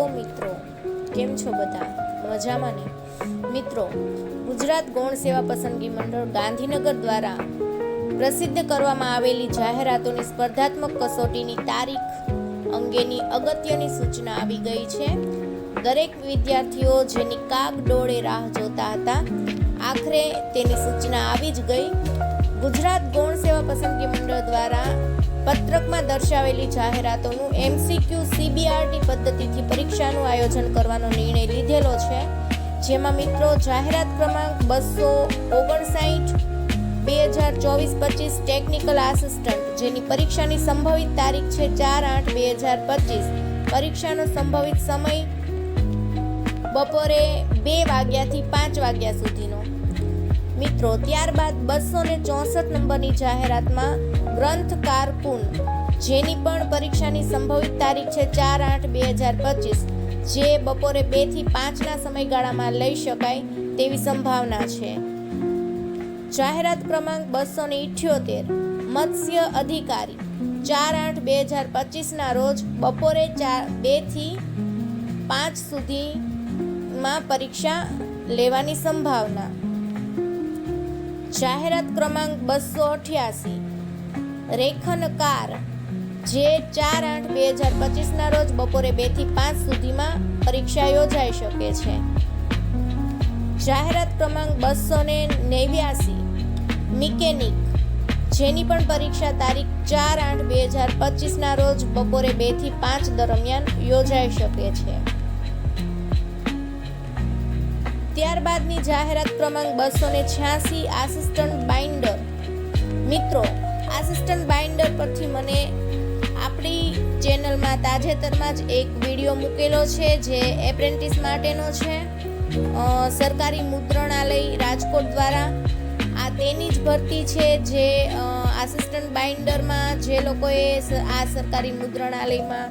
Hello મિત્રો, કેમ છો બધા? મજામાં ને? મિત્રો, ગુજરાત ગૌણ સેવા પસંદગી મંડળ ગાંધીનગર દ્વારા પ્રસિદ્ધ કરવામાં આવેલી જાહેરાતોની સ્પર્ધાત્મક કસોટીની તારીખ અંગેની અગત્યની સૂચના આવી ગઈ છે. દરેક વિદ્યાર્થીઓ જેની કાગ ડોળે રાહ જોતા હતા, આખરે તેની સૂચના આવી જ ગઈ. ગુજરાત ગૌણ સેવા પસંદગી મંડળ દ્વારા પત્રકમાં દર્શાવેલી જાહેરાતોનું એમસીક્યુ સીબીઆરટી પદ્ધતિથી પરીક્ષાનું આયોજન કરવાનો નિર્ણય લીધેલો છે, જેમાં મિત્રો જાહેરાત ક્રમાંક બસો ઓગણસાઠ, બે હજાર ચોવીસ પચીસ ટેકનિકલ આસિસ્ટન્ટ, જેની પરીક્ષાની સંભવિત તારીખ છે ચાર આઠ બે હજાર પચીસ. પરીક્ષાનો સંભવિત સમય બપોરે બે વાગ્યાથી પાંચ વાગ્યા સુધીનો. મિત્રો, ત્યારબાદ બસો ને ચોસઠ નંબરની જાહેરાતમાં ગ્રંથ કારકુન, જેની પણ પરીક્ષાની સંભવિત તારીખ છે ચાર આઠ બે હજાર પચીસ, જે બપોરે બેથી પાંચના સમયગાળામાં લઈ શકાય તેવી સંભાવના છે. જાહેરાત ક્રમાંક બસો ને ઇઠ્યોતેર, મત્સ્ય અધિકારી, ચાર આઠ બે હજાર પચીસના રોજ બપોરે ચાર બેથી પાંચ સુધીમાં પરીક્ષા લેવાની સંભાવના. જાહેરાત ક્રમાંક બસો અઠ્યાસી રેખનકાર, જે ચાર આઠ બે હજાર પચીસના રોજ બપોરે બેથી પાંચ સુધીમાં પરીક્ષા યોજાઈ શકે છે. જાહેરાત ક્રમાંક બસો ને નેવ્યાસી, મિકેનિક, જેની પણ પરીક્ષા તારીખ ચાર આઠ બે હજાર પચીસના રોજ બપોરે બેથી પાંચ દરમિયાન યોજાઈ શકે છે. ત્યારબાદની જાહેરાત ક્રમાંક બસો ને છ્યાસી આસિસ્ટન્ટ બાઇન્ડર. મિત્રો આસિસ્ટન્ટ બાઇન્ડર પરથી મને આપણી ચેનલમાં તાજેતરમાં જ એક વીડિયો મૂકેલો છે, જે એપ્રેન્ટિસ માટેનો છે. સરકારી મુદ્રણાલય રાજકોટ દ્વારા. આ તેની જ ભરતી છે, જે આસિસ્ટન્ટ બાઇન્ડરમાં જે લોકોએ આ સરકારી મુદ્રણાલયમાં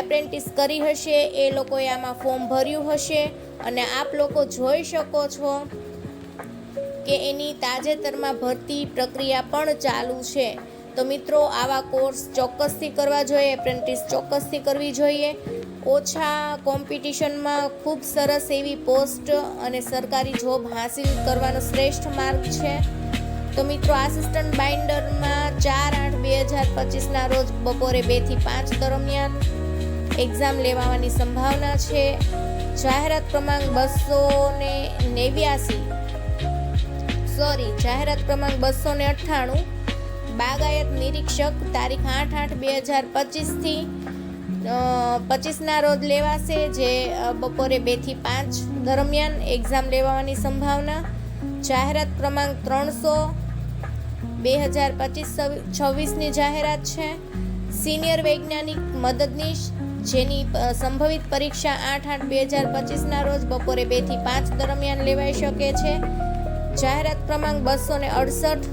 એપ્રેન્ટિસ કરી હશે, એ લોકોએ આમાં ફોર્મ ભર્યું હશે. અને આપ લોકો જોઈ શકો છો કે એની તાજેતરમાં ભરતી પ્રક્રિયા પણ ચાલુ છે. તો મિત્રો, આવા કોર્સ ચોક્કસથી કરવા જોઈએ એપ્રેન્ટિસ ચોક્કસથી કરવી જોઈએ. ઓછા કોમ્પિટિશનમાં ખૂબ સરસ એવી પોસ્ટ અને સરકારી જોબ હાંસિલ કરવાનો શ્રેષ્ઠ માર્ગ છે. તો મિત્રો આસિસ્ટન્ટ બાઇન્ડરમાં ચાર આઠ બે હજાર પચીસના રોજ બપોરે બેથી પાંચ દરમિયાન એક્ઝામ લેવાની સંભાવના છે. જાહેરાત ક્રમાંક બસો ને નેવ્યાસી સોરી, જાહેરાત ક્રમાંક બસો ને અઠ્ઠાણું. બાગાયત નિરીક્ષક, તારીખ આઠ આઠ બે હજાર પચીસથી પચીસના રોજ લેવાશે, જે બપોરે બેથી પાંચ દરમિયાન એક્ઝામ લેવાની સંભાવના. જાહેરાત ક્રમાંક ત્રણસો બે હજાર પચીસ છવ્વીસની જાહેરાત છે. સિનિયર વૈજ્ઞાનિક મદદનીશ, જેની સંભવિત પરીક્ષા આઠ આઠ બે હજાર પચીસના રોજ બપોરે બેથી પાંચ દરમિયાન લેવાઈ શકે છે. જાહેરાત ક્રમાંક બસો ને અડસઠ.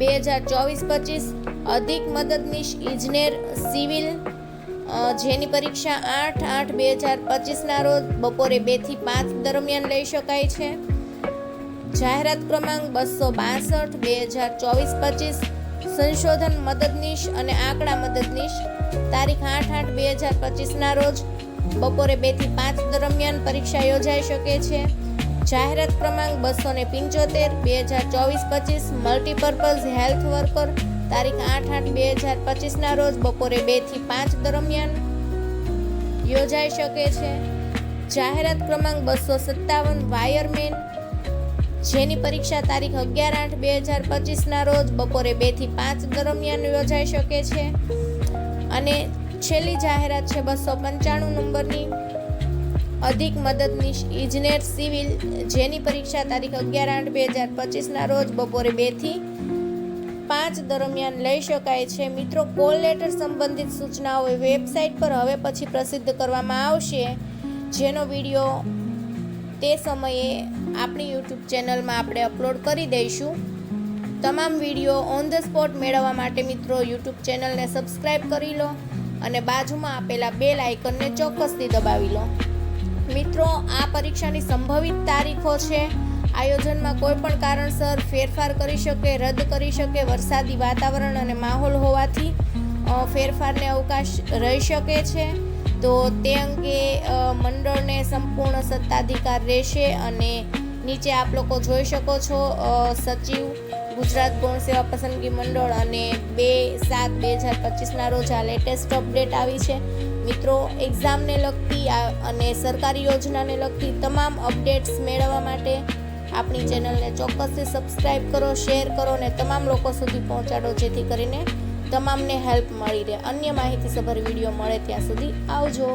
બે હજાર ચોવીસ પચીસ. અધિક મદદનીશ ઇજનેર સિવિલ જેની પરીક્ષા આઠ આઠ બે હજાર પચીસના રોજ બપોરે બેથી પાંચ દરમિયાન લઈ શકાય છે. જાહેરાત ક્રમાંક બસો બાસઠ, બે હજાર ચોવીસ પચીસ. સંશોધન મદદનીશ અને આંકડા મદદનીશ. તારીખ આઠ આઠ બે હજાર પચીસના રોજ બપોરે બેથી પાંચ દરમિયાન પરીક્ષા યોજાઈ શકે છે. જાહેરાત ક્રમાંક બસો ને પંચોતેર, બે હજાર ચોવીસ પચીસ મલ્ટીપર્પઝ હેલ્થ વર્કર તારીખ આઠ આઠ, બે હજાર પચીસના રોજ બપોરે બેથી પાંચ દરમિયાન યોજાઈ શકે છે. જાહેરાત ક્રમાંક બસો સત્તાવન, વાયરમેન, જેની પરીક્ષા તારીખ અગિયાર આઠ, બે હજાર પચીસના રોજ બપોરે બેથી પાંચ દરમિયાન યોજાઈ શકે છે. અને છેલ્લી જાહેરાત છે બસો પંચાણું નંબરની. અધિક મદદનીશ ઇજનેર સિવિલ, જેની પરીક્ષા તારીખ અગિયાર આઠ બે હજાર પચીસના રોજ બપોરે બેથી પાંચ દરમિયાન લઈ શકાય છે. મિત્રો, કોલ લેટર સંબંધિત સૂચનાઓ વેબસાઇટ પર હવે પછી પ્રસિદ્ધ કરવામાં આવશે. જેનો વીડિયો તે સમયે આપણી યુટ્યુબ ચેનલમાં આપણે અપલોડ કરી દઈશું. તમામ વીડિયો ઓન ધ સ્પોટ મેળવવા માટે મિત્રો યુટ્યુબ ચેનલને સબસ્ક્રાઇબ કરી લો અને બાજુમાં આપેલા બેલ આઇકનને ચોક્કસથી દબાવી લો. મિત્રો, આ પરીક્ષાની સંભવિત તારીખો છે. આયોજનમાં કોઈ પણ કારણસર ફેરફાર કરી શકે, રદ કરી શકે, વરસાદી વાતાવરણ અને માહોલ હોવાથી ફેરફારને અવકાશ રહી શકે છે. તો તે અંગે મંડળને સંપૂર્ણ સત્તાધિકાર રહેશે અને નીચે આપ લોકો જોઈ શકો છો સચિવ, ગુજરાત ગૌણ સેવા પસંદગી મંડળ અને બે સાત બે હજાર પચીસના રોજ આ લેટેસ્ટ અપડેટ આવી છે. મિત્રો એક્ઝામને લગતી અને સરકારી યોજનાને લગતી તમામ અપડેટ્સ મેળવવા માટે આપણી ચેનલને ચોક્કસથી સબસ્ક્રાઈબ કરો શેર કરો અને તમામ લોકો સુધી પહોંચાડો, જેથી કરીને તમામને હેલ્પ મળી રહે. અન્ય માહિતીસભર વીડિયો મળે ત્યાં સુધી આવજો.